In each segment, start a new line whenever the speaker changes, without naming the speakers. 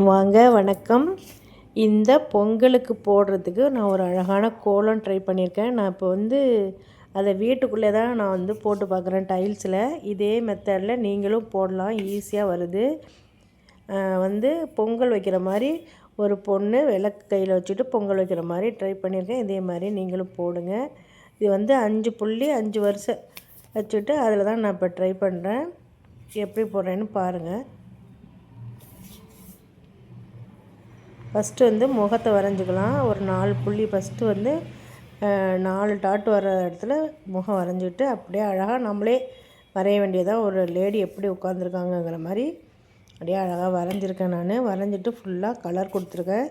வாங்க வணக்கம். இந்த பொங்கலுக்கு போடுறதுக்கு நான் ஒரு அழகான கோலம் ட்ரை பண்ணியிருக்கேன். நான் இப்போ வந்து அதை வீட்டுக்குள்ளே தான் நான் வந்து போட்டு பார்க்குறேன் டைல்ஸில் இதே மெத்தடில் நீங்களும் போடலாம் ஈஸியாக வருது. வந்து பொங்கல் வைக்கிற மாதிரி ஒரு பொண்ணு விளக்கு கையில் வச்சுட்டு பொங்கல் வைக்கிற மாதிரி ட்ரை பண்ணியிருக்கேன். இதே மாதிரி நீங்களும் போடுங்க. இது வந்து அஞ்சு புள்ளி அஞ்சு வருஷம் வச்சுட்டு அதில் தான் நான் இப்போ ட்ரை பண்ணுறேன். எப்படி போடுறேன்னு பாருங்கள் ஃபஸ்ட்டு வந்து முகத்தை வரைஞ்சிக்கலாம். ஒரு நாலு புள்ளி ஃபஸ்ட்டு வந்து நாலு டாட் வர இடத்துல முகம் வரைஞ்சிட்டு அப்படியே அழகாக நம்மளே வரைய வேண்டியதாக ஒரு லேடி எப்படி உட்காந்துருக்காங்கங்கிற மாதிரி அப்படியே அழகாக வரைஞ்சிருக்கேன் நான். வரைஞ்சிட்டு ஃபுல்லாக கலர் கொடுத்துருக்கேன்.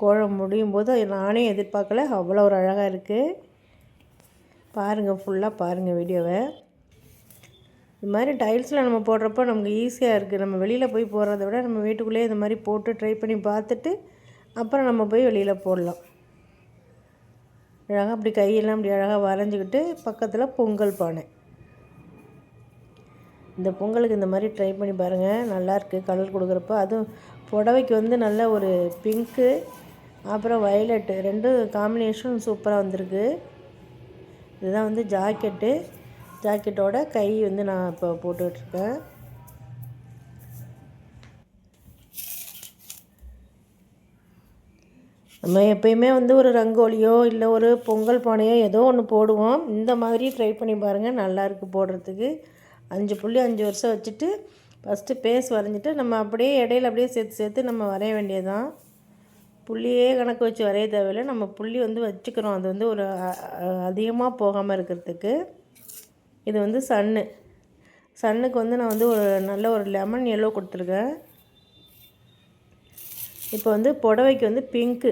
கோலம் முடியும் போது நானே எதிர்பார்க்கல. அவ்வளோ ஒரு அழகாக இருக்குது பாருங்கள் ஃபுல்லாக பாருங்கள் வீடியோவை இது மாதிரி டைல்ஸில் நம்ம போடுறப்போ நமக்கு ஈஸியாக இருக்குது நம்ம வெளியில் போய் போடுறத விட நம்ம வீட்டுக்குள்ளேயே இந்த மாதிரி போட்டு ட்ரை பண்ணி பார்த்துட்டு அப்புறம் நம்ம போய் வெளியில் போடலாம். அழகாக அப்படி கையெல்லாம் அப்படி அழகாக வரைஞ்சிக்கிட்டு பக்கத்தில் பொங்கல் பானை. இந்த பொங்கலுக்கு இந்த மாதிரி ட்ரை பண்ணி பாருங்கள் நல்லாயிருக்கு கலர் கொடுக்குறப்ப அதுவும் புடவைக்கு வந்து நல்ல ஒரு பிங்க்கு அப்புறம் வயலட்டு ரெண்டும் காம்பினேஷன் சூப்பராக வந்திருக்கு. இதுதான் வந்து ஜாக்கெட்டு ஜாக்கெட்டோட கை வந்து நான் இப்போ போட்டுட்ருக்கேன். நம்ம எப்பயுமே வந்து ஒரு ரங்கோலியோ இல்லை ஒரு பொங்கல் பானையோ ஏதோ ஒன்று போடுவோம். இந்த மாதிரி ட்ரை பண்ணி பாருங்கள் நல்லாயிருக்கு போடுறதுக்கு. அஞ்சு புள்ளி அஞ்சு வருஷம் வச்சுட்டு ஃபஸ்ட்டு பேஸ் வரைஞ்சிட்டு நம்ம அப்படியே இடையில அப்படியே சேர்த்து சேர்த்து நம்ம வரைய வேண்டியதுதான். புள்ளியே கணக்கு வச்சு வரைய தேவையில்லை. நம்ம புள்ளி வந்து வச்சுக்கிறோம். அது வந்து ஒரு அதிகமாக போகாமல் இருக்கிறதுக்கு. இது வந்து சன்னு. சன்னுக்கு வந்து நான் வந்து ஒரு நல்ல ஒரு லெமன் எல்லோ கொடுத்துருக்கேன். இப்போ வந்து புடவைக்கு வந்து பிங்க்கு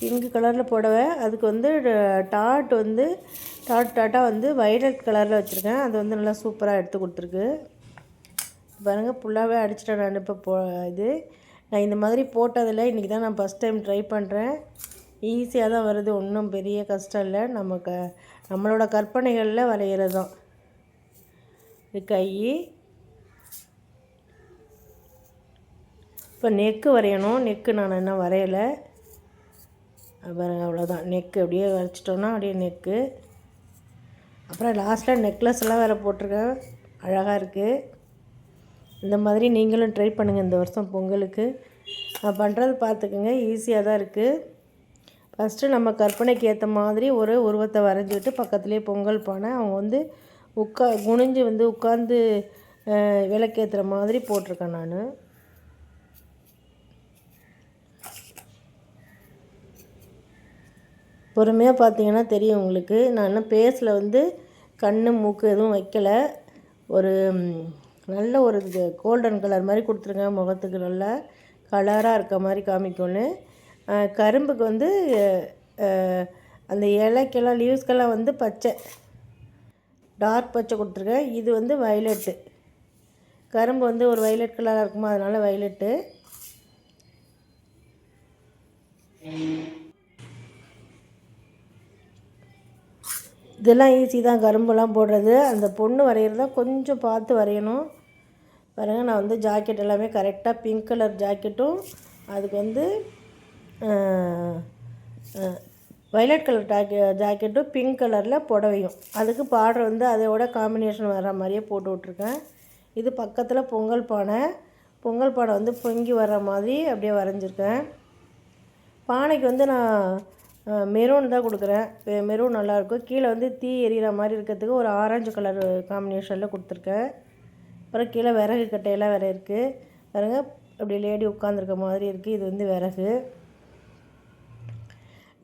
பிங்க் கலரில் புடவை. அதுக்கு வந்து டாட் வந்து டாட் டாட்டாக வந்து வைலட் கலரில் வச்சுருக்கேன். அது வந்து நல்லா சூப்பராக எடுத்து கொடுத்துருக்கு. பாருங்கள் ஃபுல்லாகவே அடிச்சிட்டேன் நான் இப்போ போ இது. நான் இந்த மாதிரி போட்டதில் இன்றைக்கி தான் நான் ஃபஸ்ட் டைம் ட்ரை பண்ணுறேன் ஈஸியாக தான் வருது. ஒன்றும் பெரிய கஷ்டம் இல்லை. நம்ம க நம்மளோட கற்பனைகளில் வரைகிறது தான் இது கை. இப்போ நெக்கு வரையணும். நெக்கு நான் இன்னும் வரையலை. அப்புறம் அவ்வளோதான் நெக்கு அப்படியே வரைச்சிட்டோன்னா அப்படியே நெக்கு அப்புறம் லாஸ்ட்டில் நெக்லஸ் எல்லாம் வேறு போட்டிருக்கேன். அழகாக இருக்குது இந்த மாதிரி நீங்களும் ட்ரை பண்ணுங்கள் இந்த வருஷம் பொங்கலுக்கு. நான் பண்ணுறது பார்த்துக்குங்க. ஈஸியாக தான் இருக்குது ஃபஸ்ட்டு நம்ம கற்பனைக்கு ஏற்ற மாதிரி ஒரு உருவத்தை வரைஞ்சிக்கிட்டு பக்கத்துலேயே பொங்கல் பானை அவங்க வந்து உட்கா குனிஞ்சு வந்து உட்காந்து விளக்கேற்றுற மாதிரி போட்டிருக்கேன் நான். பொறுமையாக பார்த்தீங்கன்னா தெரியும் உங்களுக்கு. நான் இன்னும் பேஸில் வந்து கண் மூக்கு எதுவும் வைக்கலை. ஒரு நல்ல ஒரு கோல்டன் கலர் மாதிரி கொடுத்துருங்க முகத்துக்கு நல்லா. கலராக இருக்க மாதிரி காமிக்கும்னு. கரும்புக்கு வந்து அந்த இலைக்கெல்லாம் லீவ்ஸ்க்கெல்லாம் வந்து பச்சை. டார்க் பச்சை கொடுத்துருக்கேன். இது வந்து வயலட்டு கரும்பு வந்து ஒரு வயலட் கலராக இருக்குமா? அதனால் வயலட்டு இதெல்லாம் ஈஸி தான். கரும்பெல்லாம் போடுறது. அந்த பொண்ணு வரைகிறது தான் கொஞ்சம் பார்த்து வரையணும். பாருங்கள் நான் வந்து ஜாக்கெட் எல்லாமே கரெக்டாக பிங்க் கலர் ஜாக்கெட்டும் அதுக்கு வந்து வைலட் கலர் ஜாக்கெ ஜாக்கெட்டும் பிங்க் கலரில் புடவையும். அதுக்கு பார்டர் வந்து அதோட காம்பினேஷன் வர மாதிரியே போட்டு விட்ருக்கேன் இது பக்கத்தில் பொங்கல் பானை. பொங்கல் பானை வந்து பொங்கி வர்ற மாதிரி அப்படியே வரைஞ்சிருக்கேன். பானைக்கு வந்து நான் மெரூன் தான் கொடுக்குறேன். மெரூன் நல்லாயிருக்கும் கீழே வந்து தீ எரியிற மாதிரி இருக்கிறதுக்கு ஒரு ஆரஞ்சு கலர் காம்பினேஷனில் கொடுத்துருக்கேன். அப்புறம் கீழே விறகு கட்டையெல்லாம் வேறு இருக்குது பாருங்கள் அப்படி லேடி உட்காந்துருக்க மாதிரி இருக்குது இது வந்து விறகு.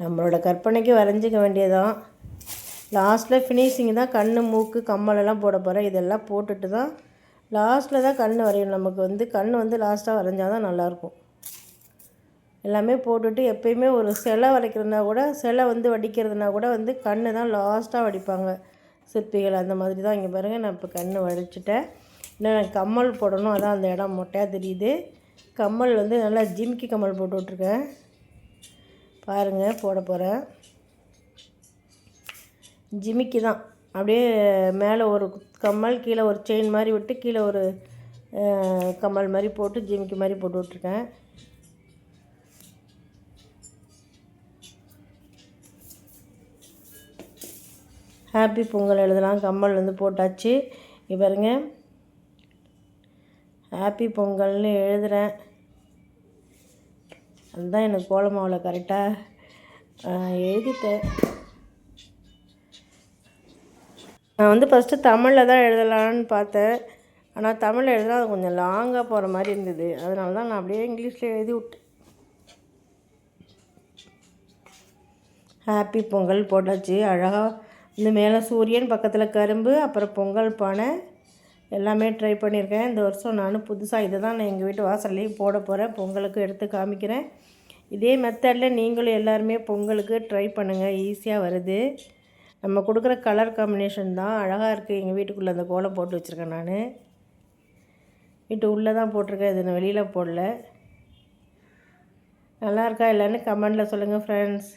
நம்மளோட கற்பனைக்கு வரைஞ்சிக்க வேண்டியதான் லாஸ்ட்டில் ஃபினிஷிங் தான் கண் மூக்கு கம்மலெல்லாம் போட போகிறேன் இதெல்லாம் போட்டுட்டு தான் லாஸ்ட்டில் தான் கண் வரையணும். நமக்கு வந்து கண் வந்து லாஸ்ட்டாக வரைஞ்சால் தான் நல்லாயிருக்கும். எல்லாமே போட்டுட்டு எப்பயுமே ஒரு சிலை வரைக்கிறதுனா கூட சிலை வந்து வடிக்கிறதுனா கூட வந்து கண் தான் லாஸ்ட்டாக வடிப்பாங்க. சிற்பிகள் அந்த மாதிரி தான். இங்கே பாருங்கள் நான் இப்போ கண் வடிச்சிட்டேன். இன்னும் கம்மல் போடணும். அதான் அந்த இடம் மொட்டையாக தெரியுது. கம்மல் வந்து நல்லா ஜிமிக்கி கம்மல் போட்டு விட்ருக்கேன் பாருங்கள் போட போகிறேன் ஜிமிக்கி தான். அப்படியே மேலே ஒரு கம்மல் கீழே ஒரு செயின் மாதிரி விட்டு கீழே ஒரு கம்மல் மாதிரி போட்டு ஜிமிக்கி மாதிரி போட்டு விட்ருக்கேன் ஹாப்பி பொங்கல் எழுதலாம். கம்மல் வந்து போட்டாச்சு. பாருங்க. ஹாப்பி பொங்கல்னு எழுதுகிறேன் அதுதான் எனக்கு கோலமாவில் கரெக்டாக எழுதிட்டேன். நான் வந்து ஃபஸ்ட்டு தமிழில் தான் எழுதலான்னு பார்த்தேன். ஆனால் தமிழில் எழுதினா அது கொஞ்சம் லாங்காக போகிற மாதிரி இருந்தது. அதனால தான் நான் அப்படியே இங்கிலீஷில் எழுதி விட்டேன். ஹாப்பி பொங்கல் போட்டாச்சு. அழகாக இந்த மேலே சூரியன் பக்கத்தில் கரும்பு அப்புறம் பொங்கல் பானை எல்லாமே ட்ரை பண்ணியிருக்கேன். இந்த வருஷம் நான் புதுசாக இதை தான் நான் எங்கள் வீட்டு வாசல்லையும் போட போகிறேன் பொங்கலுக்கு எடுத்து காமிக்கிறேன். இதே மெத்தடில் நீங்களும் எல்லாருமே பொங்கலுக்கு ட்ரை பண்ணுங்கள் ஈஸியாக வருது. நம்ம கொடுக்குற கலர் காம்பினேஷன் தான். அழகாக இருக்குது எங்கள் வீட்டுக்குள்ளே அந்த கோலம் போட்டு வச்சுருக்கேன் நான். வீட்டு உள்ளே தான் போட்டிருக்கேன். இது நான் வெளியில் போடல. நல்லா இருக்கா? இல்லைன்னு கமெண்டில் சொல்லுங்கள் ஃப்ரெண்ட்ஸ்